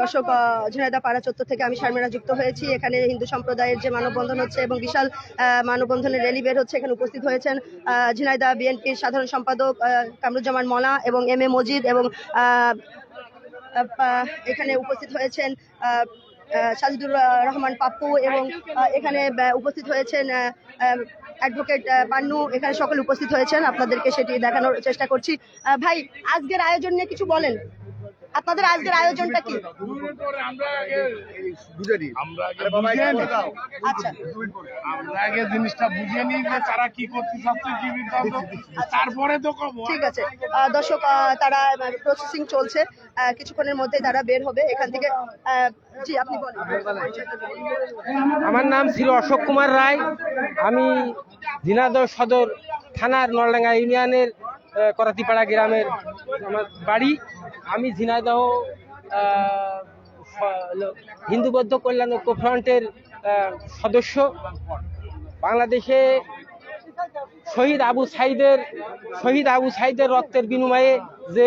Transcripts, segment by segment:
দর্শক আহ, ঝিনাইদহ পাড়া চত্বর থেকে আমি শারমিনা যুক্ত হয়েছি। এখানে হিন্দু সম্প্রদায়ের যে মানববন্ধন হচ্ছে এবং বিশাল মানববন্ধনের র্যালি বের হচ্ছে এখানে উপস্থিত হয়েছেন আহ, ঝিনাইদহ বিএনপির সাধারণ সম্পাদক কামরুজ্জামান মলা এবং এম এ মজিদ এবং এখানে উপস্থিত হয়েছেন সাজিদুর রহমান পাপ্পু এবং এখানে উপস্থিত হয়েছেন অ্যাডভোকেট পান্নু। এখানে সকলে উপস্থিত হয়েছেন। আপনাদেরকে সেটি দেখানোর চেষ্টা করছি। ভাই আজকের আয়োজন নিয়ে কিছু বলেন। আপনাদের আজকের আয়োজনটা কি। আচ্ছা। আমরা আগে জিনিসটা বুঝিয়ে নিই যে তারা কি করতে চাচ্ছে কি তারপরে তো ঠিক আছে। দর্শক তারা প্রসেসিং চলছে। কিছুক্ষণের মধ্যে তারা বের হবে। এখান থেকে জি আপনি বলেন। আমার নাম ছিল অশোক কুমার রায়। আমি ঝিনাইদহ সদর থানার নলডাঙ্গা ইউনিয়নের করাতিপাড়া গ্রামের আমার বাড়ি। আমি ঝিনাইদহ আহ, স- হিন্দু বৌদ্ধ কল্যাণ ঐক্য ফ্রন্টের সদস্য। বাংলাদেশে শহীদ আবু সাইদের শহীদ আবু সাইদের রক্তের বিনিময়ে যে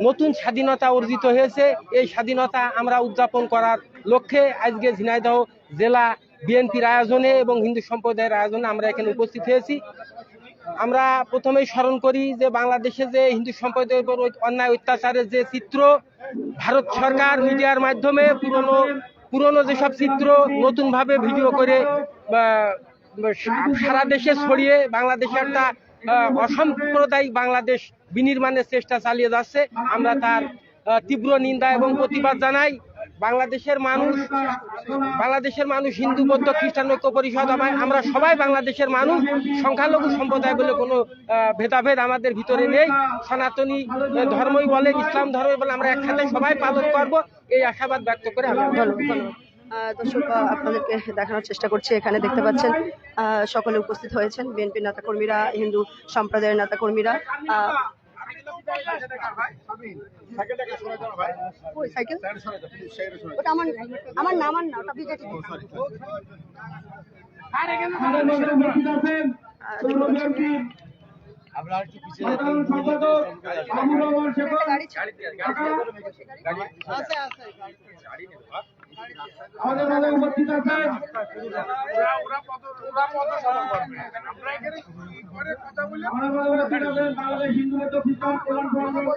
নতুন স্বাধীনতা অর্জিত হয়েছে এই স্বাধীনতা আমরা উদযাপন করার লক্ষ্যে আজকে ঝিনাইদহ জেলা বিএনপির আয়োজনে এবং হিন্দু সম্প্রদায়ের আয়োজনে আমরা এখানে উপস্থিত হয়েছি। আমরা প্রথমেই স্মরণ করি যে বাংলাদেশে যে হিন্দু সম্প্রদায়ের উপর অন্যায় অত্যাচারের যে চিত্র, ভারত সরকার মিডিয়ার মাধ্যমে পুরনো পুরনো যেসব চিত্র নতুনভাবে ভিডিও করে সারা দেশে ছড়িয়ে বাংলাদেশে একটা অসাম্প্রদায়িক বাংলাদেশ বিনির্মাণের চেষ্টা চালিয়ে যাচ্ছে। আমরা তার তীব্র নিন্দা এবং প্রতিবাদ জানাই। বাংলাদেশের মানুষ বাংলাদেশের মানুষ হিন্দু, বৌদ্ধ, খ্রিস্টান, ঐক্য পরিষদ, আমরা সবাই বাংলাদেশের মানুষ। সংখ্যালঘু সম্প্রদায় বলে কোনো ভেদাভেদ আমাদের ভিতরে নেই। সনাতনী ধর্মই বলে, ইসলাম ধর্মই বলে, আমরা একসাথে সবাই পালন করব। এই আশাবাদ ব্যক্ত করে দর্শক আপনাদেরকে দেখানোর চেষ্টা করছি। এখানে দেখতে পাচ্ছেন সকলে উপস্থিত হয়েছেন। বিএনপি নেতাকর্মীরা, হিন্দু সম্প্রদায়ের নেতাকর্মীরা আহ, ওই সাইকেল ওটা আমার না আমার না ওটা বিজেপি আছেন আমরা এখানে কি করে আমাদের মাঝে উপস্থিত আছেন বাংলাদেশ হিন্দু মধ্য খ্রিস্টান কল্যাণ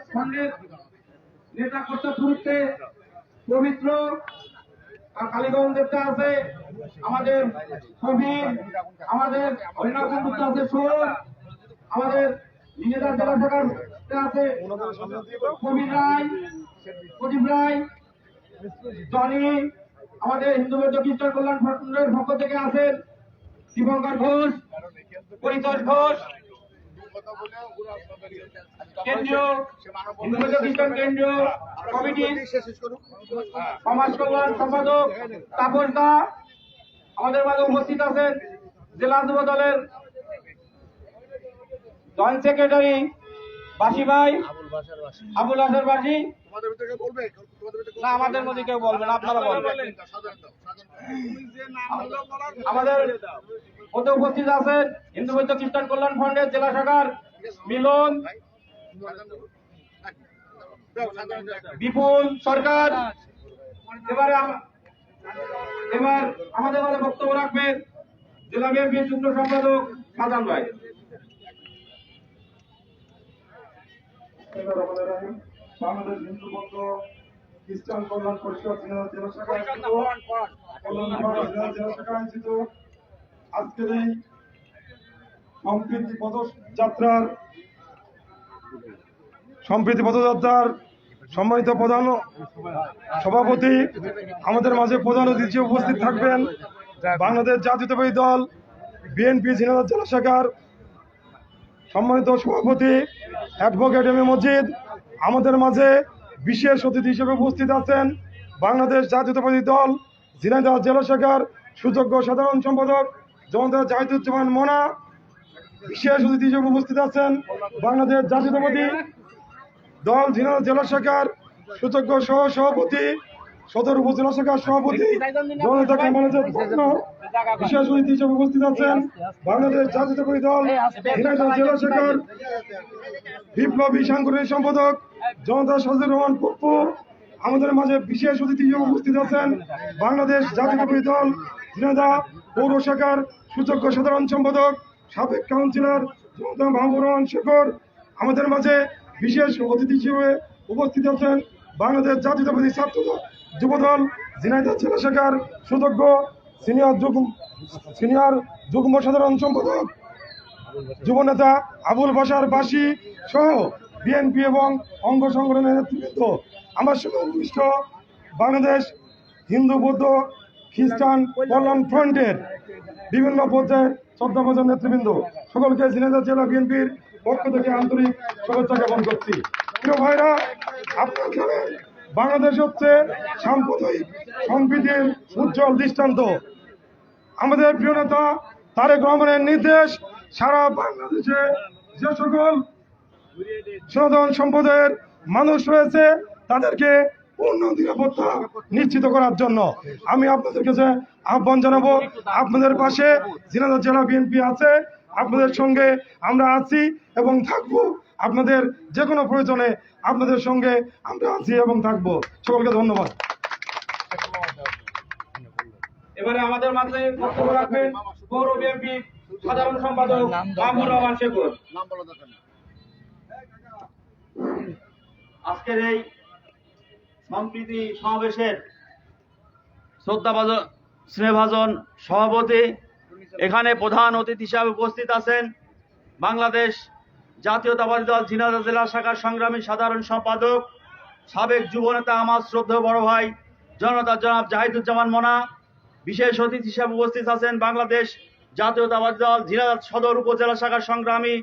ফ্রন্ট- নেতা কর্তা পুরুষে পবিত্র। আর কালীগঞ্জ দেবতা আছে আমাদের কবির আমাদের হরিনাথ গুপ্ত আছে সোহর আমাদের নিজেদের জেলা শাখার আছে কবির রায়, প্রদীপ রায়, জনি, আমাদের হিন্দু বৌদ্ধ খ্রিস্টান কল্যাণ পক্ষ থেকে আছেন দীপঙ্কর ঘোষ, পরিতোষ ঘোষ সমাজ কল্যাণ সম্পাদক তাপস দা, আমাদের মাঝে উপস্থিত আছেন জেলা যুব দলের জয়েন্ট সেক্রেটারি বাসি ভাই আবুল হাসার বাসি। না আমাদের মধ্যে কেউ বলবেন আপনারা বলবেন। আমাদের মধ্যে উপস্থিত আছেন হিন্দু বৌদ্ধ খ্রিস্টান কল্যাণ ফ্রন্টের জেলা শাখার মিলন বিপুল সরকার। এবারে এবার আমাদের মাঝে বক্তব্য রাখবেন জেলা বিএনপি যুগ্ম সম্পাদক সাজান ভাই। বাংলাদেশ হিন্দু বৌদ্ধ খ্রিস্টান কল্যাণ পরিষদ জেলা জেলা শাখা কল্যাণ জেলা জেলা শাখা আয়োজিত। আজকের এই সম্প্রীতি পদযাত্রার সম্প্রীতি পদযাত্রার সম্মানিত প্রধান সভাপতি আমাদের মাঝে প্রধান অতিথি উপস্থিত থাকবেন। বাংলাদেশ জাতীয়তাবাদী দল বিএনপি ঝিনাইদহ জেলা শাখার সম্মানিত সভাপতি, অ্যাডভোকেট এম এ মজিদ, আমাদের মাঝে বিশেষ অতিথি হিসেবে উপস্থিত আছেন বাংলাদেশ জাতীয়তাবাদী দল ঝিনাইদহ জেলা শাখার সুযোগ্য সাধারণ সম্পাদক জমদার জাহিদুজ্জামান মোনা, বিশেষ অতিথি হিসেবে উপস্থিত আছেন বাংলাদেশ জাতীয়তাবাদী দল ঝিনাইদহ জেলা শাখার সুযোগ্য সহ সভাপতি সদর উপজেলা শাখার সভাপতি জনতা কামালের বিশেষ অতিথি হিসেবে উপস্থিত আছেন, বাংলাদেশ জাতীয়তাবাদী দল ঝিনাইদহ জেলা শাখার বিপ্লবী সাংগঠনিক সম্পাদক, জনতা সজির রহমান পপ্পু, আমাদের মাঝে বিশেষ অতিথি হিসেবে উপস্থিত আছেন, বাংলাদেশ জাতীয়তাবাদী দল ঝিনাইদহ পৌর শাখার সুযোগ্য সাধারণ সম্পাদক, সাবেক কাউন্সিলর, জনতা মাহবুর রহমান শেখর, আমাদের মাঝে বিশেষ অতিথি হিসেবে উপস্থিত আছেন, বাংলাদেশ জাতীয়তাবাদী ছাত্র যুবদল, ঝিনাইদহ জেলা শাখার, সুযোগ্য সিনিয়র যুগ সিনিয়র যুগ্ম সাধারণ সম্পাদক, যুবনেতা আবুল বাসার বাসী সহ বিএনপি এবং অঙ্গ সংগঠনের নেতৃত্ব আমার সঙ্গে উপবিষ্ট বাংলাদেশ হিন্দু, বৌদ্ধ, খ্রিস্টান কল্যাণ ফ্রন্টের বিভিন্ন পর্যায়ের শ্রদ্ধাভাজন নেতৃবৃন্দ। সকলকে ঝিনাইদহ জেলা বিএনপির পক্ষ থেকে আন্তরিক শুভেচ্ছা জ্ঞাপন করছি। প্রিয় ভাইরা, আপনার বাংলাদেশ হচ্ছে সাম্প্রদায়িক সম্প্রীতির উজ্জ্বল দৃষ্টান্ত। আমাদের প্রিয় নেতা তারেক রহমানের নির্দেশ, সারা বাংলাদেশে যে সকল সনাতন সম্প্রদায়ের মানুষ রয়েছে, তাদেরকে পূর্ণ নিরাপত্তা নিশ্চিত করার জন্য আমি আপনাদের কাছে আহ্বান জানাব। আপনাদের পাশে জিনাদা জেলা বিএনপি আছে, আপনাদের সঙ্গে আমরা আছি এবং থাকব। আপনাদের যে কোনো প্রয়োজনে আপনাদের সঙ্গে আমরা আছি এবং থাকব। সকলকে ধন্যবাদ। এবারে আমাদের মাঝে বক্তব্য রাখবেন পৌর বিএনপি সাধারণ সম্পাদক রহমান শেখর। আজকের এই সম্প্রীতি সমাবেশের শ্রদ্ধাভাজন, স্নেহভাজন সভাপতি, এখানে প্রধান অতিথি হিসাবে উপস্থিত আছেন বাংলাদেশ জাতীয়তাবাদী দল ঝিনাইদহ জেলা শাখার সংগ্রামী সাধারণ সম্পাদক, সাবেক যুবনেতা আমার শ্রদ্ধেয় বড় ভাই, জনতা জনাব জাহিদুজ্জামান মনা, বিশেষ অতিথি হিসাবে উপস্থিত আছেন বাংলাদেশ জাতীয়তাবাদী দল ঝিনাইদহ সদর উপজেলা শাখার সংগ্রামী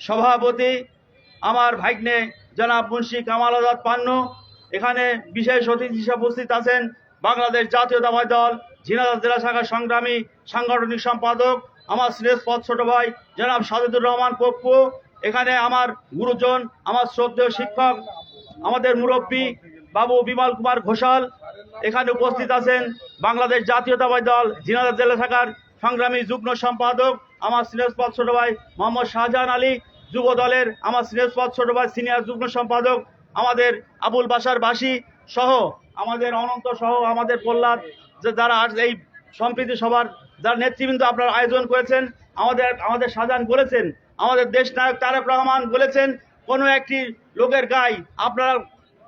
সভাপতি আমার ভাগ্নে জনাব মুন্সি কামাল আজাদ পান্নু। এখানে বিশেষ অতিথি হিসেবে উপস্থিত আছেন বাংলাদেশ জাতীয়তাবাদী দল ঝিনাইদহ জেলা শাখার সংগ্রামী সাংগঠনিক সম্পাদক, আমার শ্রেষ্ঠপদ ছোট ভাই জনাব সাজিদুর রহমান পপ্পু। এখানে আমার গুরুজন, আমার শ্রদ্ধেয় শিক্ষক, আমাদের মুরব্বী বাবু বিমল কুমার ঘোষাল, এখানে উপস্থিত আছেন বাংলাদেশ জাতীয়তাবাদী দল ঝিনাইদহ জেলা শাখার সংগ্রামী যুগ্ম সম্পাদক, আমার স্নেহপদ ছোট ভাই মোহাম্মদ শাহজাহান আলী, যুব দলের আমার স্নেহপদ ছোট ভাই সিনিয়র যুগ্ম সম্পাদক, আমাদের আবুল বাসার বাসী সহ আমাদের অনন্ত সহ আমাদের প্রহ্লাদ, যে যারা আজ এই সম্প্রীতি সভার, যারা নেতৃবৃন্দ আপনারা আয়োজন করেছেন, আমাদের আমাদের শাহজাহান বলেছেন আমাদের দেশ নায়ক তারেক রহমান বলেছেন, কোনো একটি লোকের গায়ে আপনারা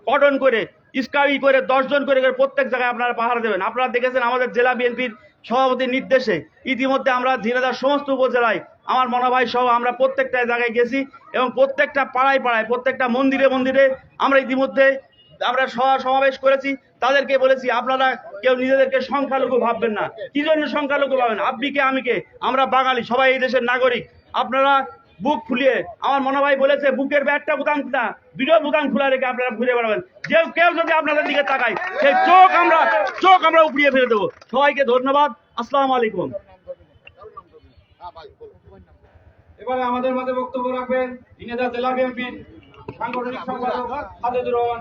কটন করে স্কাই করে দশজন করে করে প্রত্যেক জায়গায় আপনারা পাহারা দেবেন। আপনারা দেখেছেন আমাদের জেলা বিএনপির সভাপতির নির্দেশে ইতিমধ্যে আমরা ঝিনাইদহ সমস্ত উপজেলায়, আমার মনোভাই সহ আমরা প্রত্যেকটা জায়গায় গেছি এবং প্রত্যেকটা পাড়ায় পাড়ায়, প্রত্যেকটা মন্দিরে মন্দিরে আমরা ইতিমধ্যে আমরা সভা সমাবেশ করেছি। তাদেরকে বলেছি, আপনারা কেউ নিজেদেরকে সংখ্যালঘু ভাববেন না। কি জন্য সংখ্যালঘু ভাবেন? আপনি কে, আমি কে? আমরা বাঙালি, সবাই এই দেশের নাগরিক। আপনারা বুক ফুলিয়ে আমার মনে ভাই বলেছে বুকের ব্যাগটা বুকাম না ভিডিও বোতাম খোলা রেখে আপনারা ঘুরে বেড়াবেন। যে কেউ যদি আপনাদের দিকে তাকায় সেই চোখ আমরা চোখ আমরা উপড়িয়ে ফেলে দেবো। সবাইকে ধন্যবাদ। আসসালামু আলাইকুম। এবারে আমাদের মাঝে বক্তব্য রাখবেন ঝিনাইদহ জেলা বিএনপির সাংগঠনিক সম্পাদক সাজিদুর রহমান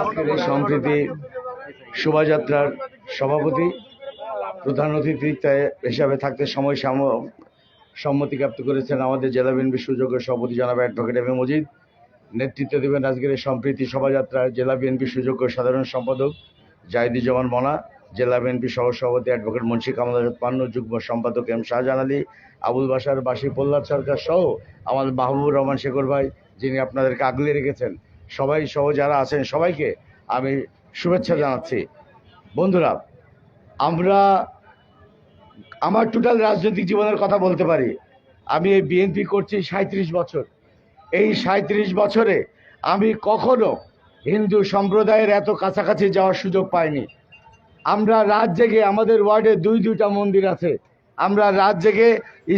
আজকের সম্প্রীতি শোভাযাত্রার সভাপতি প্রধান অতিথি হিসাবে থাকতে সময় সাম- সম্মতি জ্ঞাপ্ত করেছেন আমাদের জেলা বিএনপি সুযোগ্য সভাপতি জনাব অ্যাডভোকেট এম মজিদ। নেতৃত্ব দেবেন আজকের এই সম্প্রীতি শোভাযাত্রার জেলা বিএনপি সুযোগ্য সাধারণ সম্পাদক জাহিদুজ্জামান মনা, জেলা বিএনপি সহ সভাপতি অ্যাডভোকেট মুন্সি কামাল আজাদ পান্ন, যুগ্ম সম্পাদক এম শাহজাহান আলী, আবুল বাসার বাসী প্রহ্লাদ সরকার সহ আমাদের মাহবুবুর রহমান শেখর ভাই, যিনি আপনাদেরকে আগলে রেখেছেন। সবাই সহ যারা আছেন সবাইকে আমি শুভেচ্ছা জানাচ্ছি। বন্ধুরা আমরা আমার টোটাল রাজনৈতিক জীবনের কথা বলতে পারি। আমি এই বিএনপি করছি সাঁত্রিশ বছর। এই সাঁত্রিশ বছরে আমি কখনো হিন্দু সম্প্রদায়ের এত কাছাকাছি যাওয়ার সুযোগ পাইনি। আমরা রাত জেগে আমাদের ওয়ার্ডে দুই দুইটা মন্দির আছে। আমরা রাত জেগে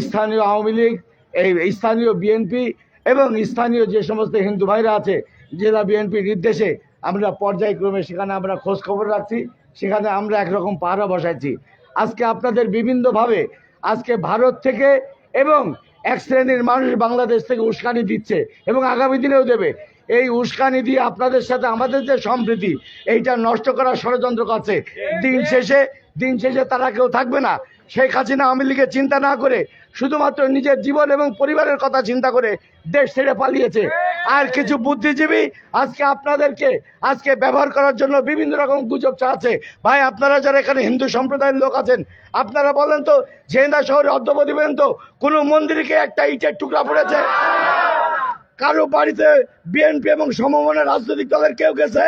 স্থানীয় আওয়ামী লীগ, এই স্থানীয় বিএনপি এবং স্থানীয় যে সমস্ত হিন্দু ভাইরা আছে, জেলা বিএনপির নির্দেশে আমরা পর্যায়ক্রমে সেখানে আমরা খোঁজ খবর রাখছি। সেখানে আমরা একরকম পাহারা বসাইছি। আজকে আপনাদের বিভিন্নভাবে আজকে ভারত থেকে এবং এক শ্রেণির মানুষ বাংলাদেশ থেকে উস্কানি দিচ্ছে এবং আগামী দিনেও দেবে। এই উস্কানি দিয়ে আপনাদের সাথে আমাদের যে সম্প্রীতি, এইটা নষ্ট করার ষড়যন্ত্র করছে। দিন শেষে দিন শেষে তারা কেউ থাকবে না। শেখ হাসিনা আওয়ামী লীগের চিন্তা না করে শুধুমাত্র নিজের জীবন এবং পরিবারের কথা চিন্তা করে দেশ ছেড়ে পালিয়েছে। আর কিছু বুদ্ধিজীবী আজকে আপনাদেরকে আজকে ব্যবহার করার জন্য বিভিন্ন রকম গুজব চাচ্ছে ভাই আপনারা যারা এখানে হিন্দু সম্প্রদায়ের লোক আছেন আপনারা বলেন তো ঝেন্দা শহরে অদ্যবধি পর্যন্ত কোনো মন্দিরকে একটা ইটের টুকরা পড়েছে? কারও বাড়িতে বিএনপি এবং সমমনের রাজনৈতিক দলের কেউ গেছে?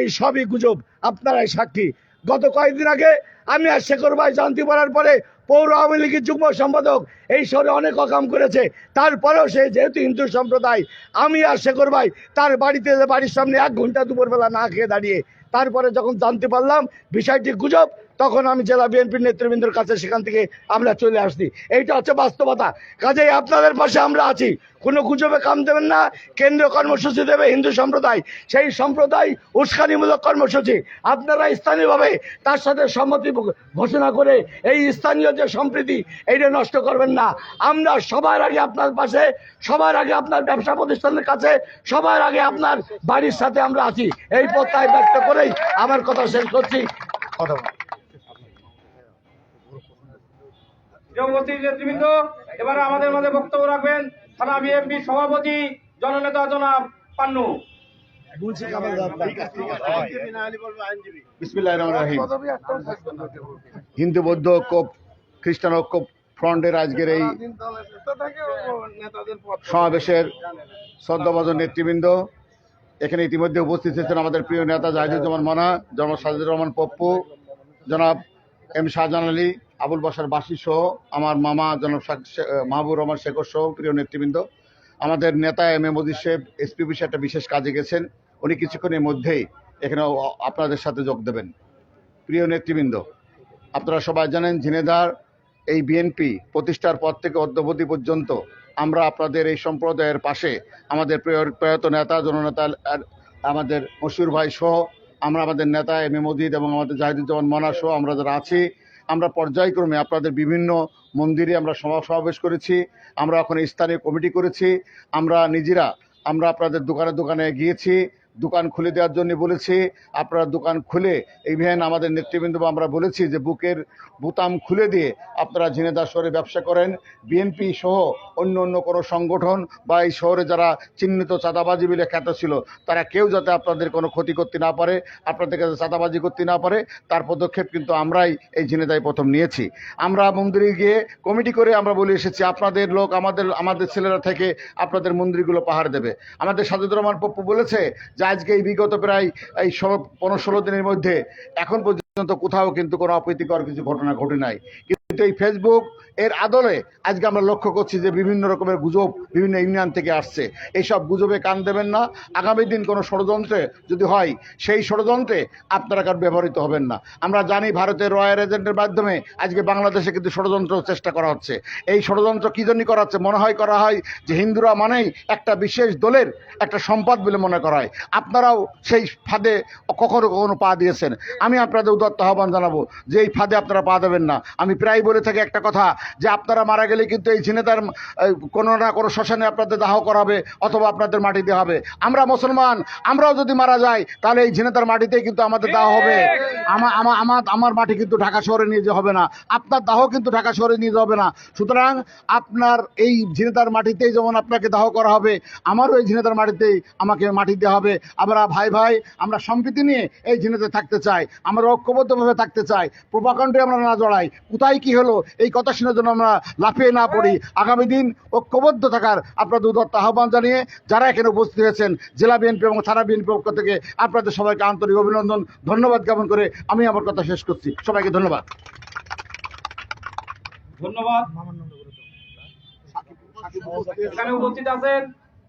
এই সবই গুজব আপনারাই সাক্ষী। গত কয়েকদিন আগে আমি আর শেখর ভাই জানতে পারার পরে পৌর আওয়ামী লীগের যুগ্ম সম্পাদক এই শহরে অনেক অকাম করেছে। তারপরেও সে যেহেতু হিন্দু সম্প্রদায়, আমি আর শেখর ভাই তার বাড়িতে বাড়ির সামনে এক ঘণ্টা দুপুরবেলা না খেয়ে দাঁড়িয়ে তারপরে যখন জানতে পারলাম, বিষয়টি গুজব তখন আমি জেলা বিএনপির নেতৃবৃন্দের কাছে সেখান থেকে আমরা চলে আসছি। এইটা হচ্ছে বাস্তবতা। কাজেই আপনাদের পাশে আমরা আছি। কোনো গুজবে কাম দেবেন না। কেন্দ্রীয় কর্মসূচি দেবে হিন্দু সম্প্রদায়। সেই সম্প্রদায় উস্কানিমূলক কর্মসূচি। আপনারা স্থানীয়ভাবে তার সাথে সম্মতি ঘোষণা করে এই স্থানীয় যে সম্প্রীতি, এইটা নষ্ট করবেন না। আমরা সবার আগে আপনার পাশে, সবার আগে আপনার ব্যবসা প্রতিষ্ঠানের কাছে, সবার আগে আপনার বাড়ির সাথে আমরা আছি। এই প্রত্যয় ব্যক্ত করেই আমার কথা শেষ করছি। কথা উপস্থিত নেতৃবৃন্দ এবারে আমাদের মাঝে বক্তব্য রাখবেন থানা বিএনপি সভাপতি জননেতা জনাব পান্নু। হিন্দু বৌদ্ধ ঐক্য খ্রিস্টান ঐক্য ফ্রন্টের আজকের এই সমাবেশের শ্রদ্ধাভাজন নেতৃবৃন্দ এখানে ইতিমধ্যে উপস্থিত হয়েছেন আমাদের প্রিয় নেতা জাহিদুজ্জামান মানা জনাব সাজিদুর রহমান পপ্পু জনাব এম শাহজাহান আলী আবুল বাসার বাসি সহ আমার মামা জনাব মাহবুব রহমান শেখর সহ প্রিয় নেতৃবৃন্দ। আমাদের নেতা এম এ মোদি সাহেব, এসপি বিষয়ে একটা বিশেষ কাজে গেছেন। উনি কিছুক্ষণের মধ্যেই এখানে আপনাদের সাথে যোগ দেবেন। প্রিয় নেতৃবৃন্দ, আপনারা সবাই জানেন ঝিনেদার এই বিএনপি প্রতিষ্ঠার পর থেকে অদ্যবধি পর্যন্ত আমরা আপনাদের এই সম্প্রদায়ের পাশে আমাদের প্রিয় প্রয়াত নেতা, জননেতা আমাদের মশিউর ভাই সহ, আমরা আমাদের নেতা এম এ মজিদ এবং আমাদের জাহিদুজ্জামান মনা সহ আমরা যারা আছি আমরা পর্যায়ক্রমে আপনাদের বিভিন্ন মন্দিরে আমরা সভা সমাবেশ করেছি, আমরা ওখানে স্থানীয় কমিটি করেছি, আমরা নিজেরা, আমরা আপনাদের দোকানে দোকানে গিয়েছি দোকান খুলে দেওয়ার জন্য বলেছি। আপনারা দোকান খুলে ইভেন আমাদের নেতৃবৃন্দ আমরা বলেছি যে বুকের বোতাম খুলে দিয়ে আপনারা ঝিনেদার শহরে ব্যবসা করেন। বিএনপি সহ অন্য অন্য কোনো সংগঠন বা এই শহরে যারা চিহ্নিত চাঁদাবাজি বলে খ্যাত ছিল, তারা কেউ যাতে আপনাদের কোনো ক্ষতি করতে না পারে, আপনাদের কাছে চাঁদাবাজি করতে না পারে, তার পদক্ষেপ কিন্তু আমরাই এই ঝিনেদায় প্রথম নিয়েছি। আমরা মন্দিরে গিয়ে কমিটি করে আমরা বলে এসেছি, আপনাদের লোক আমাদের আমাদের ছেলেরা থেকে আপনাদের মন্দিরগুলো পাহাড় দেবে। আমাদের সাজুদুর রহমান পপ্পু বলেছে যে আজকে এই বিগত প্রায় এই পনেরো ষোলো দিনের মধ্যে এখন পর্যন্ত কোথাও কিন্তু কোনো অপ্রীতিকর কিছু ঘটনা ঘটে নাই। কিন্তু এই ফেসবুক এর আদলে আজকে আমরা লক্ষ্য করছি যে বিভিন্ন রকমের গুজব বিভিন্ন ইউনিয়ন থেকে আসছে। এইসব গুজবে কান দেবেন না। আগামী দিন কোনো ষড়যন্ত্রে যদি হয়, সেই ষড়যন্ত্রে আপনারা কার ব্যবহৃত হবেন না। আমরা জানি ভারতের রয়্যাল এজেন্টের মাধ্যমে আজকে বাংলাদেশে কিন্তু ষড়যন্ত্র চেষ্টা করা হচ্ছে। এই ষড়যন্ত্র কী জন্য করা হচ্ছে? মনে হয় করা হয় যে হিন্দুরা মানেই একটা বিশেষ দলের একটা সম্পদ বলে মনে করা হয়। আপনারাও সেই ফাঁদে কখনো কখনো পা দিয়েছেন। আমি আপনাদের উদত্ত আহ্বান জানাব যে এই ফাঁদে আপনারা পা দেবেন না। আমি প্রায় বলে থাকি একটা কথা যে আপনারা মারা গেলে কিন্তু এই ঝিনেদার কোনো না কোনো শ্মশানে আপনাদের দাহ করা হবে অথবা আপনাদের মাটি দেওয়া হবে। আমরা মুসলমান, আমরাও যদি মারা যাই, তাহলে এই ঝিনেদার মাটিতেই কিন্তু আমাদের দাহ হবে। আমার আমার মাটি কিন্তু ঢাকা শহরে নিয়ে যাওয়া হবে না। আপনার দাহ কিন্তু ঢাকা শহরে নিয়ে যাওয়া হবে না। সুতরাং আপনার এই ঝিনেদার মাটিতেই যেমন আপনাকে দাহ করা হবে, আমারও এই ঝিনেদার মাটিতেই আমাকে মাটি দেওয়া হবে। আমরা ভাই ভাই, আমরা সম্প্রীতি নিয়ে এই ঝিনেতে থাকতে চাই। আমরা ঐক্যবদ্ধভাবে থাকতে চাই। প্রভাকাণ্ডে আমরা না জড়াই। কোথায় কি হলো এই কথা শোনার জন্য আমরা লাফিয়ে না পড়ি। আগামী দিন ঐক্যবদ্ধ থাকার আপনাদের উদত্ত আহ্বান জানিয়ে যারা এখানে উপস্থিত হয়েছেন, জেলা বিএনপি এবং থানা বিএনপি পক্ষ থেকে আপনাদের সবাইকে আন্তরিক অভিনন্দন, ধন্যবাদ জ্ঞাপন করে আমি আমার কথা শেষ করছি। সবাইকে ধন্যবাদ। ধন্যবাদ। এখানে উপস্থিত আছেন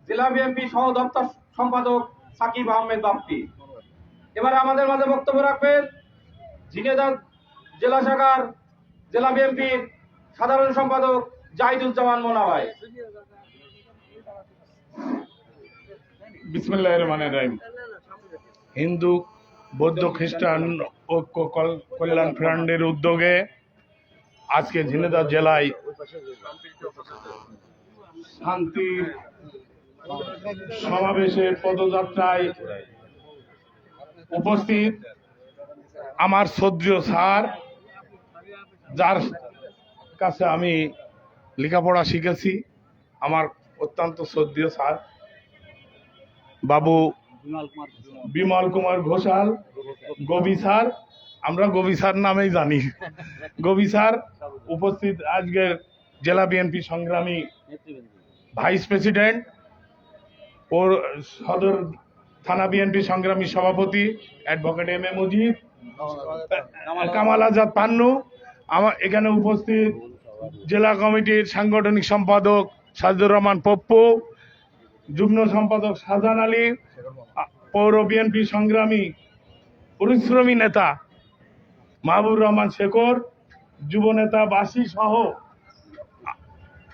জেলা বিএনপি সহ দপ্তর সম্পাদক সাকিব আহমেদ বাপ্পি। এবার আমাদের মাঝে বক্তব্য রাখবেন ঝিনেদা জেলা শাখার জেলা বিএনপির সাধারণ সম্পাদক জাহিদুজ্জামান মোনা ভাই বিসমিল্লাহ রহমান রহিম। হিন্দু, বৌদ্ধ, খ্রিস্টান, ঐক্য কল্যাণ ফ্রন্টের উদ্যোগে আজকে ঝিনেদা জেলায় শান্তির সমাবেশে পদযাত্রায় উপস্থিত আমার শ্রদ্ধীয় স্যার যার কাছে আমি লেখাপড়া শিখেছি আমার অত্যন্ত শ্রদ্ধীয় স্যার বাবু বিমল কুমার ঘোষাল গবি স্যার আমরা গবি স্যার নামেই জানি। গবি স্যার উপস্থিত আজকের জেলা বিএনপি সংগ্রামী ভাইস প্রেসিডেন্ট ও সদর থানা বিএনপি সংগ্রামী সভাপতি advocate M A Majid Kamal Azad Pannu আমার এখানে উপস্থিত জেলা কমিটির সাংগঠনিক সম্পাদক সাজদুর রহমান পপ্পু, যুগ্ম সম্পাদক শাহজাহান আলী, পৌর বিএনপি সংগ্রামী পরিশ্রমী নেতা মাহবুর রহমান শেখর, যুব নেতা বাসি সহ,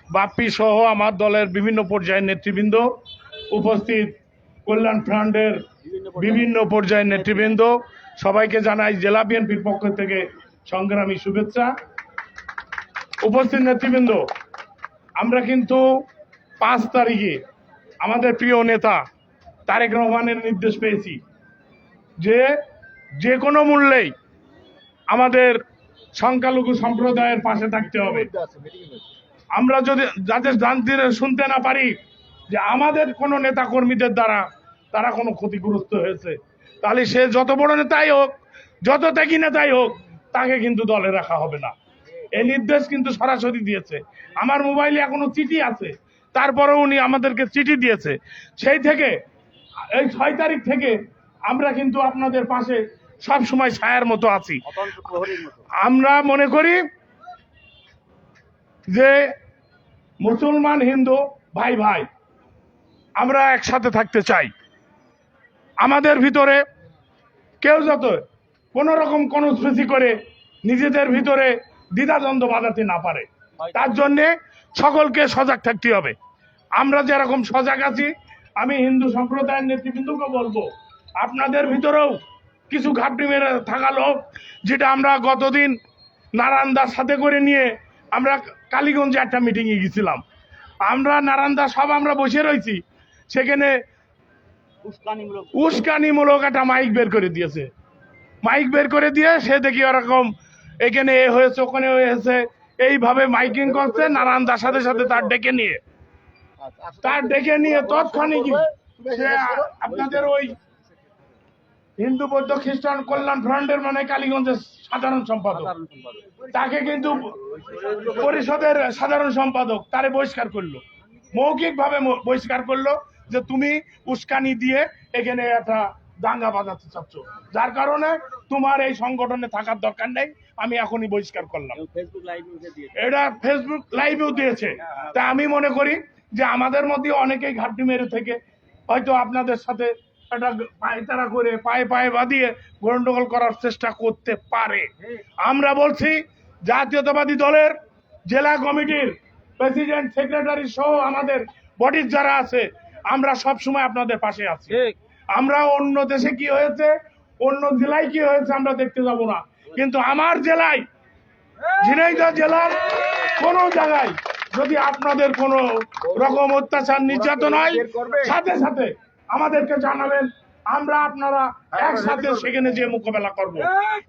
বাপ্পি সহ আমার দলের বিভিন্ন পর্যায়ের নেতৃবৃন্দ, উপস্থিত কল্যাণ ফ্রান্ডের বিভিন্ন পর্যায়ের নেতৃবৃন্দ, সবাইকে জানাই জেলা বিএনপির পক্ষ থেকে সংগ্রামী শুভেচ্ছা। উপস্থিত নেতৃবৃন্দ, আমরা কিন্তু পাঁচ তারিখে আমাদের প্রিয় নেতা তারেক রহমানের নির্দেশ পেয়েছি যে যে কোনো মূল্যেই আমাদের সংখ্যালঘু সম্প্রদায়ের পাশে থাকতে হবে। আমরা যদি যাতে জানতে শুনতে না পারি যে আমাদের কোনো নেতা কর্মীদের দ্বারা তারা কোনো ক্ষতিগ্রস্ত হয়েছে, তাহলে সে যত বড় নেতাই হোক, যত ত্যাগী নেতাই হোক তাকে কিন্তু দলে রাখা হবে না। এই নির্দেশ কিন্তু সরাসরি দিয়েছে। আমার মোবাইলে এখনও চিঠি আছে। তারপরেও উনি আমাদেরকে চিঠি দিয়েছে। সেই থেকে এই ছয় তারিখ থেকে আমরা কিন্তু আপনাদের পাশে সব সময় ছায়ার মতো আছি। আমরা মনে করি যে মুসলমান হিন্দু ভাই ভাই আমরা একসাথে থাকতে চাই। আমাদের ভিতরে কেউ যত কোনো রকম কোনো স্মৃতি করে নিজেদের ভিতরে দ্বিধাদ্বন্দ্ব বাঁধাতে না পারে। তার জন্যে সকলকে সজাগ থাকতে হবে। আমরা যেরকম সজাগ আছি আমি হিন্দু সম্প্রদায়ের নেতৃবৃন্দকে বলব আপনাদের ভিতরেও কিছু ঘাপটি মেরে থাকা লোক যেটা আমরা গতদিন নারায়ণদার সাথে করে নিয়ে আমরা কালীগঞ্জে একটা মিটিংয়ে গেছিলাম। আমরা নারায়ণদা সব আমরা বসে রয়েছি সেখানে উস্কানিমূলক। একটা মাইক বের করে দিয়েছে। মাইক বের করে দিয়ে সে দেখি ওরকম এখানে এ হয়েছে ওখানে হয়েছে। এইভাবে মাইকিং করছে নারায়ণদার সাথে সাথে তার ডেকে নিয়ে। তার ডেকে নিয়ে তৎক্ষণিক সে আপনাদের ওই হিন্দু বৌদ্ধ খ্রিস্টান কল্যাণ ফ্রন্টের মানে কালীগঞ্জের সাধারণ সম্পাদক। তাকে কিন্তু পরিষদের সাধারণ সম্পাদক তারে বহিষ্কার করল। মৌখিক ভাবে বহিষ্কার করল যে তুমি উস্কানি দিয়ে এখানে একটা দাঙ্গা বাজাতে চাচ্ছ যার কারণে তোমার এই সংগঠনে থাকার দরকার নেই আমি এখনই বহিষ্কার করলাম। এটা ফেসবুক লাইভেও দিয়েছে। তা আমি মনে করি যে আমাদের মধ্যে অনেকেই ঘাটতি মেরে থেকে হয়তো আপনাদের সাথে একটা পায়তারা করে পায়ে পায়ে বাঁধিয়ে গন্ডগোল করার চেষ্টা করতে পারে। আমরা বলছি জাতীয়তাবাদী দলের জেলা কমিটির প্রেসিডেন্ট সেক্রেটারি সহ আমাদের বডির যারা আছে আমরা সব সময় আপনাদের পাশে আছি। আমরা অন্য দেশে কি হয়েছে? অন্য জেলায় কি হয়েছে আমরা দেখতে যাব না। কিন্তু আমার জেলায় ঝিনাইদহ জেলার কোন জায়গায় যদি আপনাদের কোন রকম অত্যাচার নির্যাতন হয় সাথে সাথে আমাদেরকে জানাবেন। আমরা আপনারা একসাথে সেখানে যে মোকাবেলা করব।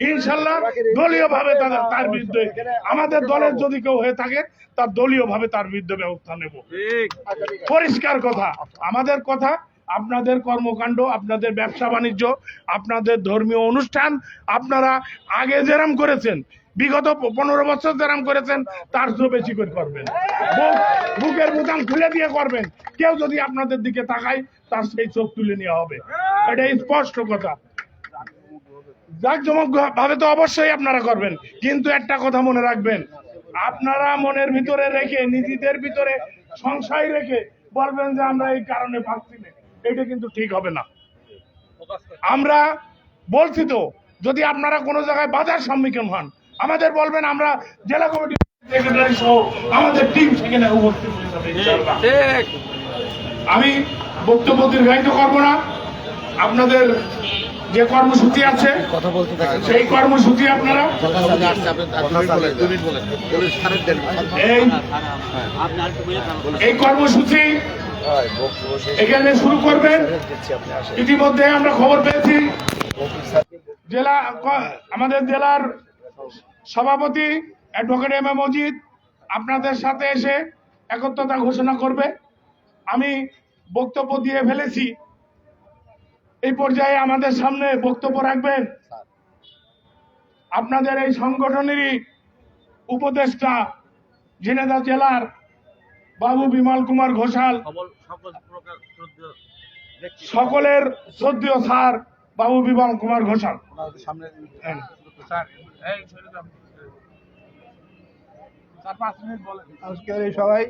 ইনশাল্লাহ দলীয় ভাবে তাদের তার বিরুদ্ধে আমাদের দলের যদি কেউ হয়ে থাকে তার দলীয় ভাবে তার বিরুদ্ধে ব্যবস্থা নেব। পরিষ্কার কথা। আমাদের কথা আপনাদের কর্মকাণ্ড, আপনাদের ব্যবসা বাণিজ্য, আপনাদের ধর্মীয় অনুষ্ঠান, আপনারা আগে যেরাম করেছেন, বিগত পনেরো বছর যেরাম করেছেন, তার চেয়ে বেশি করে করবেন। বুকের বোতাম খুলে দিয়ে করবেন। কেউ যদি আপনাদের দিকে তাকায়, তার সেই চোখ তুলে নেওয়া হবে। এটা স্পষ্ট কথা। জাকজমক ভাবে তো অবশ্যই আপনারা করবেন, কিন্তু একটা কথা মনে রাখবেন। আপনারা মনের ভিতরে রেখে, নিজেদের ভিতরে সংশয় রেখে বলবেন যে আমরা এই কারণে পাচ্ছি না। এটা কিন্তু ঠিক হবে না। আমরা বলছি তো যদি আপনারা কোনো জায়গায় বাধার সম্মুখীন হন আমাদের বলবেন আমরা জেলা কমিটি সেক্রেটারি সহ আমাদের টিম সেখানে উপস্থিত হয়ে যাবে আমি বক্তব্য দীর্ঘায়িত করব না। আপনাদের যে কর্মসূচি আছে সেই কর্মসূচি আপনারা এই এই কর্মসূচি এখানে শুরু করবেন। ইতিমধ্যে আমরা খবর পেয়েছি। জেলা, আমাদের জেলার সভাপতি অ্যাডভোকেট এম এ মজিদ আপনাদের সাথে এসে একত্রতা ঘোষণা করবে। আমি বক্তব্য দিয়ে ফেলেছি। এই পর্যায়ে আমাদের সামনে বক্তব্য রাখবেন। আপনাদের এই সংগঠনেরই উপদেষ্টা ঝিনেদা জেলার বাবু বিমল কুমার ঘোষাল। সকলের শ্রদ্ধেয় স্যার বাবু বিমল কুমার ঘোষাল। হ্যাঁ। আজকের এই সবাই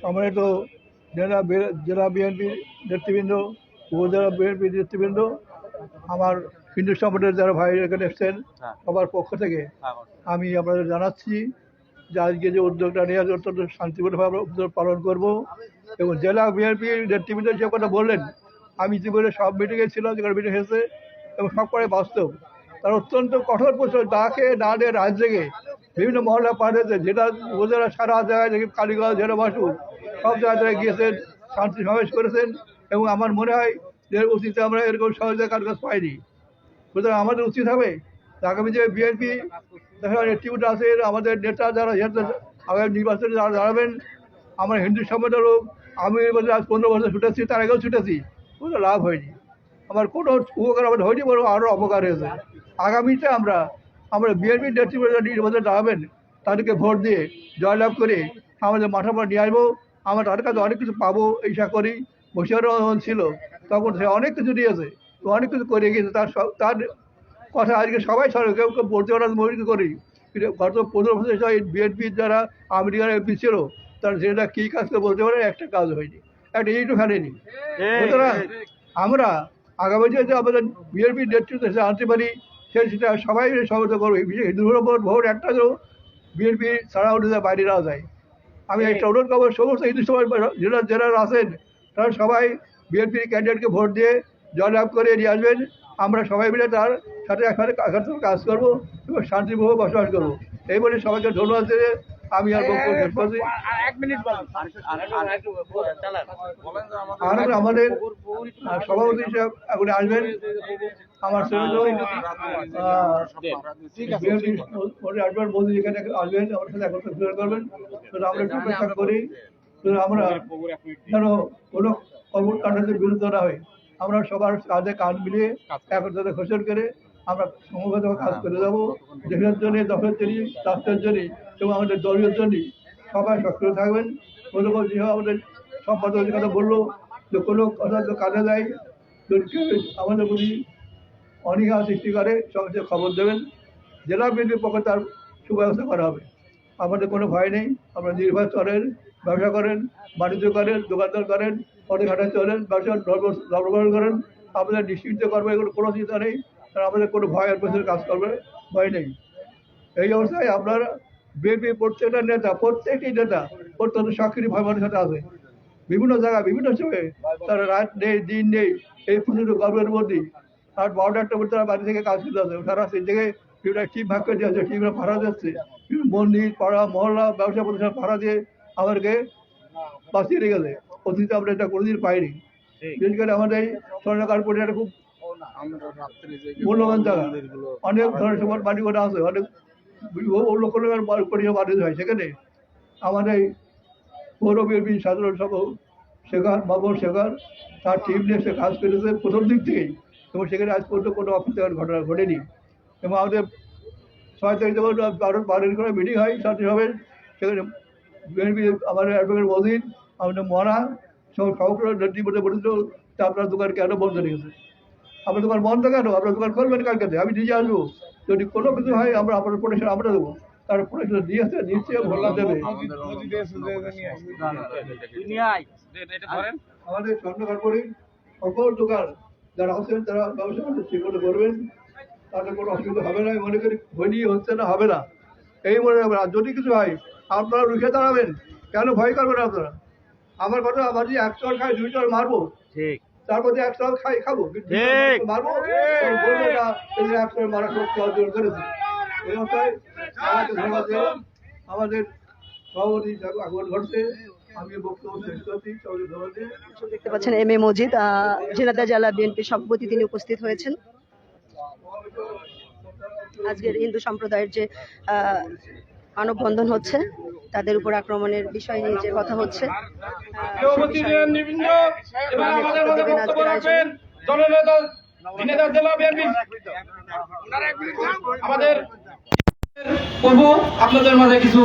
সম্মানিত জেলা বি- জেলা বিএনপির নেতৃবৃন্দ উপজেলা বিএনপির নেতৃবৃন্দ আমার হিন্দু সম্প্রদায়ের যারা ভাই এখানে এসছেন সবার পক্ষ থেকে আমি আপনাদের জানাচ্ছি যে আজকে যে উদ্যোগটা নিয়ে অত্যন্ত শান্তিপূর্ণভাবে উদ্যোগ পালন করব। এবং জেলা বিএনপির নেতৃবৃন্দ যে কথা বললেন, আমি ইতিমধ্যে সব মিটিংয়ে ছিলাম, যেখানে মিটিং হয়েছে, এবং সব করে বাস্তব। তারা অত্যন্ত কঠোর পরিশ্রম ডাকে না দিয়ে রাত জেগে বিভিন্ন মহল্লা পাঠিয়েছে, যেটা উপজেলা সারা জায়গায় কালীগঞ্জ জেলা বাসু সব জায়গায় গিয়েছেন, শান্তি সমাবেশ করেছেন, এবং আমার মনে হয় যে অতীতে আমরা এরকম সহজে কার কাছে পাইনি। সুতরাং আমাদের উচিত হবে আগামী যে বিএনপি আছে, আমাদের নেতা যারা আগামী নির্বাচনে যারা দাঁড়াবেন, আমরা হিন্দু সম্প্রদায় লোক, আমি এর আজ পনেরো বছর ছুটেছি, তার আগেও ছুটেছি, কোনো লাভ হয়নি। আমার কোনো উপকার আমাদের হয়নি বরং আরও অপকার হয়েছে। আগামীতে আমরা আমরা বিএনপি নেতৃত্ব নির্বাচনে দাঁড়াবেন, তাদেরকে ভোট দিয়ে জয়লাভ করে আমাদের মাথা পর নিয়ে আসব। আমরা তাদের কাছে অনেক কিছু পাবো এইসা করি বসিয়ার ছিল, তখন সে অনেক কিছু দিয়েছে, অনেক কিছু করে গিয়েছে, তার সব, তার কথা আজকে সবাই সরে কেউ কেউ বলতে পারে না মৌলিক করি। গত পনেরো বছর বিএনপির যারা আমেরিকার এমপি ছিল তারা সেটা কী কাজ করে বলতে পারে একটা কাজ হয়নি। একটা ইটও ফেলেনি। সুতরাং আমরা আগামী যে আমাদের বিএনপির নেতৃত্ব সে আনতে পারি সে সেটা সবাই সমর্থন করব। বিশেষ হিন্দুদের ওপর ভোট একটা বিএনপি ছাড়া উঠে বাইরে না যায়। আমি একটা অনুরোধ করব সমস্ত হিন্দু সমাজ জেলা জেলার আছেন তারা সবাই বিএনপির ক্যান্ডিডেটকে ভোট দিয়ে জয়লাভ করে নিয়ে আসবেন। আমরা সবাই মিলে তার সাথে একসাথে কাজ- কাজ করব এবং শান্তিভাবে বসবাস করব। এই বলে সবাইকে ধন্যবাদ দিয়ে আমি আর বক্তব্য শেষ করছি। আর আমাদের সভাপতি হিসেবে এখন আসবেন। আমার আসবেন মোদী এখানে আসবেন আমার সাথে একত্র ফিরে করবেন। আমরা একটু অপেক্ষা করি। আমরা যেন কোনো কর্মকাণ্ডের বিরুদ্ধে না হয় আমরা সবার কাজে কাজ মিলিয়ে একত্রে ঘোষণ করে আমরা সমবেত কাজ করে যাব। দেশের জন্য দশের জন্য রাষ্ট্রের জন্য এবং আমাদের দলীয় জন্য সবাই সক্রিয় থাকবেন। কোনো যেভাবে আমাদের সম্পাদক কথা বলল যে কোনো কথা তো কাজে দেয়। আমাদের প্রতি অনীহা সৃষ্টি করে সঙ্গে খবর দেবেন। জেলা বিএনপির পক্ষে তার সুব্যবস্থা করা হবে। আমাদের কোনো ভয় নেই। আমরা নির্ভর করেন ব্যবসা করেন বাণিজ্য করেন দোকানদার করেন হাটে চলেন ব্যবসা ধর্মগ্রহণ করেন আমাদের নিশ্চিন্ত করব, এগুলো কোনো চিন্তা নেই, কারণ আমাদের কোনো ভয়ের পেছনে কাজ করবে, ভয় নেই। এই অবস্থায় আপনার বিএনপি প্রত্যেকটা নেতা, প্রত্যেকটি নেতা অত্যন্ত সক্রিয় ভাবে সাথে আছে। বিভিন্ন জায়গায়, বিভিন্ন সময়ে তারা রাত নেই, দিন নেই, এই প্রচণ্ড গর্বের মধ্যে আর বারোটা একটা মধ্যে তারা বাড়ি থেকে কাজ করতে আছে তারা সেই থেকে বিভিন্ন টিম ভাগ করে দিয়েছে টিমরা ভাড়া দিচ্ছে। মন্দির, পাড়া, মহল্লা, ব্যবসা প্রতিষ্ঠান ভাড়া দিয়ে আমাদেরকে বাঁচিয়ে রেখেছে। অতীতে আমরা এটা কোনোদিন পাইনি। বিশেষ করে আমাদের স্বর্ণকার পরিবারটা খুব মূল্যবান জায়গা। অনেক ধরনের সবার বাড়ি ঘরে আছে অনেক কোনো পরিবার বাড়ি হয়। সেখানে আমাদের এই পৌর বিএনপি সাধারণ সভা শেখার বাবর শেখার তার টিম নিয়ে সে কাজ করেছে প্রথম দিক থেকেই। এবং সেখানে আজ পর্যন্ত কোনো অপ্রীতিকর ঘটনা ঘটেনি। এবং আমাদের ছয় তারিখ যখন বারো বারোর করে মিটিং হয় সাথে হবে সেখানে আমাদের অ্যাডভোকেট মজিদ আমাদের মরা সব সহকারী নেতৃত্বে বলেছিল যে আপনার দোকান কেন বন্ধ রেখেছে আপনার দোকান বন্ধ কেন? আপনার দোকান খুলবেন কালকে আমি নিজে আসব। যদি কোনো কিছু হয়, আমরা আপনার প্রোটেকশন আমরা দেবো। তার প্রোটেকশন দিয়েছে নিচ্ছে ভোলা দেবে। আমাদের স্বর্ণকার করি সকল দোকান যারা আছেন, তারা ব্যবসা ঠিকমতো করবেন। তাদের কোনো অসুবিধা হবে না, মনে করি হয়নি, হচ্ছে না, হবে না। এই মনে রাখবেন, আর যদি কিছু হয়, আপনারা রুখে দাঁড়াবেন। কেন ভয় করবেন আপনারা? আমার কথা আমার যে একশো খাই দুই চল মারবো। ঠিক। তার মধ্যে একশো খাই খাব। ঠিক। মারবো যে একশো মারা সত্যি অর্জন করেছে এই আমাদের সভাপতি ঘটছে। দেখতে পাচ্ছেন এম এ মজিদ আহ, ঝিনাইদহ জেলা বিএনপির সভাপতি তিনি উপস্থিত হয়েছেন। আজকের হিন্দু সম্প্রদায়ের যে আহ, মানববন্ধন হচ্ছে তাদের উপর আক্রমণের বিষয় নিয়ে যে কথা হচ্ছে আমাদের মাঝে দেবেন বক্তব্য আজকের রাখবেন। জননেতা দিনেদার জেলা বিএনপি আমাদের প্রভু আপনাদের মাঝে কিছু